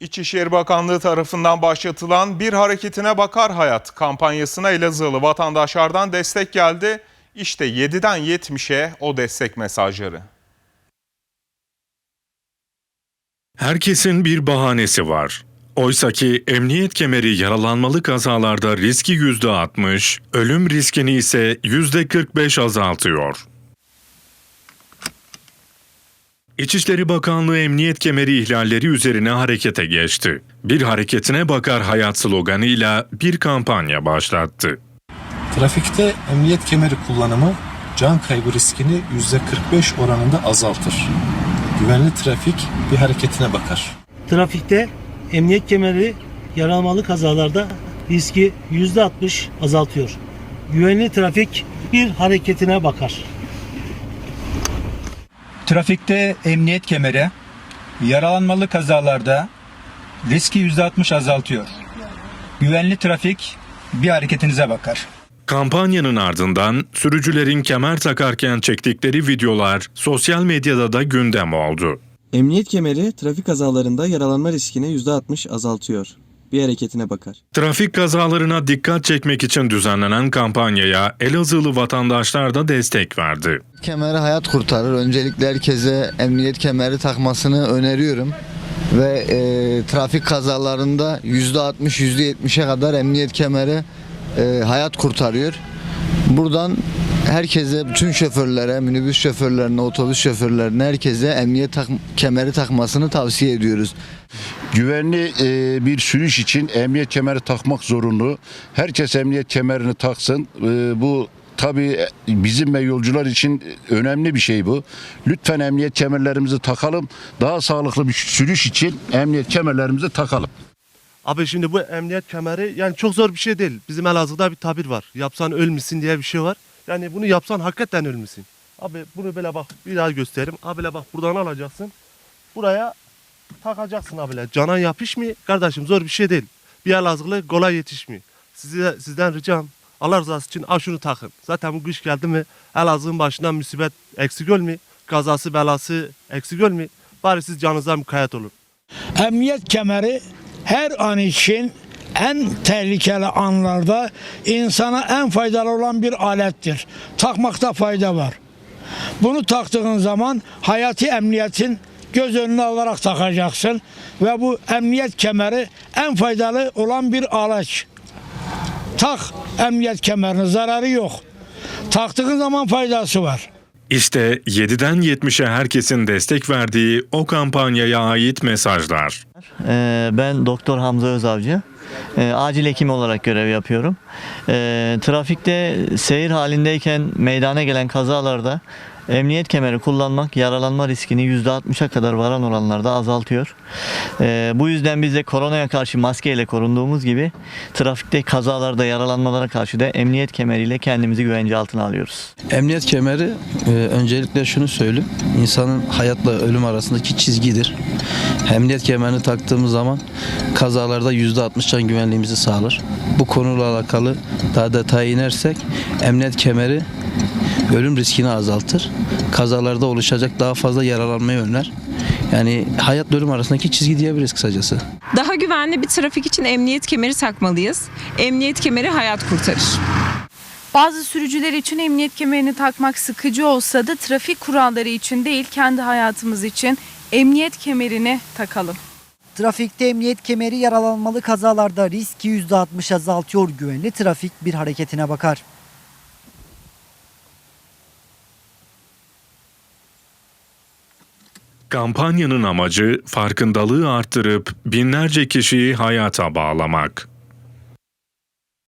İçişleri Bakanlığı tarafından başlatılan Bir Hareketine Bakar Hayat kampanyasına Elazığlı vatandaşlardan destek geldi. İşte 7'den 70'e o destek mesajları. Herkesin bir bahanesi var. Oysaki emniyet kemeri yaralanmalı kazalarda riski %60, ölüm riskini ise %45 azaltıyor. İçişleri Bakanlığı emniyet kemeri ihlalleri üzerine harekete geçti. Bir hareketine bakar hayat sloganıyla bir kampanya başlattı. Trafikte emniyet kemeri kullanımı can kaybı riskini %45 oranında azaltır. Güvenli trafik bir hareketine bakar. Trafikte emniyet kemeri yaralanmalı kazalarda riski %60 azaltıyor. Güvenli trafik bir hareketine bakar. Trafikte emniyet kemeri yaralanmalı kazalarda riski %60 azaltıyor. Güvenli trafik bir hareketinize bakar. Kampanyanın ardından sürücülerin kemer takarken çektikleri videolar sosyal medyada da gündem oldu. Emniyet kemeri trafik kazalarında yaralanma riskini %60 azaltıyor. Bir hareketine bakar. Trafik kazalarına dikkat çekmek için düzenlenen kampanyaya Elazığlı vatandaşlar da destek verdi. Kemeri hayat kurtarır. Öncelikle herkese emniyet kemeri takmasını öneriyorum. Ve e, trafik kazalarında %60 %70'e kadar emniyet kemeri e, hayat kurtarıyor. Buradan herkese, bütün şoförlere, minibüs şoförlerine, otobüs şoförlerine herkese emniyet tak- kemeri takmasını tavsiye ediyoruz. Güvenli e, bir sürüş için emniyet kemeri takmak zorunlu. Herkes emniyet kemerini taksın. E, bu tabii bizim ve yolcular için önemli bir şey bu. Lütfen emniyet kemerlerimizi takalım. Daha sağlıklı bir sürüş için emniyet kemerlerimizi takalım. Abi şimdi bu emniyet kemeri yani çok zor bir şey değil. Bizim Elazığ'da bir tabir var. Yapsan ölmüşsün diye bir şey var. Yani bunu yapsan hakikaten ölmüşsün. Abi bunu böyle bak bir daha göstereyim. Abi böyle bak buradan alacaksın. Buraya takacaksın abiyle. Canan yapışmıyor. Kardeşim zor bir şey değil. Bir Elazığlı kolay yetişmiyor. Size, sizden ricam Allah rızası için al şunu takın. Zaten bu kış geldi mi Elazığ'ın başından musibet eksik olmuyor. Kazası belası eksik olmuyor. Bari siz canınıza mukayyet olun. Emniyet kemeri her an için en tehlikeli anlarda insana en faydalı olan bir alettir. Takmakta fayda var. Bunu taktığın zaman hayati emniyetin göz önüne alarak takacaksın ve bu emniyet kemeri en faydalı olan bir araç. Tak emniyet kemerini zararı yok. Taktığın zaman faydası var. İşte 7'den 70'e herkesin destek verdiği o kampanyaya ait mesajlar. Ee, Ben Doktor Hamza Özavcı. Ee, Acil hekim olarak görev yapıyorum. Ee, Trafikte seyir halindeyken meydana gelen kazalarda emniyet kemeri kullanmak yaralanma riskini %60'a kadar varan oranlarda azaltıyor. Ee, Bu yüzden biz de koronaya karşı maskeyle korunduğumuz gibi trafikte kazalarda yaralanmalara karşı da emniyet kemeriyle kendimizi güvence altına alıyoruz. Emniyet kemeri e, öncelikle şunu söyleyeyim. insanın hayatla ölüm arasındaki çizgidir. Emniyet kemerini taktığımız zaman kazalarda %60 can güvenliğimizi sağlar. Bu konuyla alakalı daha detaya inersek emniyet kemeri ölüm riskini azaltır. Kazalarda oluşacak daha fazla yaralanmayı önler. Yani hayatla ölüm arasındaki çizgi diyebiliriz kısacası. Daha güvenli bir trafik için emniyet kemeri takmalıyız. Emniyet kemeri hayat kurtarır. Bazı sürücüler için emniyet kemerini takmak sıkıcı olsa da trafik kuralları için değil kendi hayatımız için emniyet kemerini takalım. Trafikte emniyet kemeri yaralanmalı kazalarda riski %60 azaltıyor. Güvenli trafik bir hareketine bakar. Kampanyanın amacı farkındalığı arttırıp binlerce kişiyi hayata bağlamak.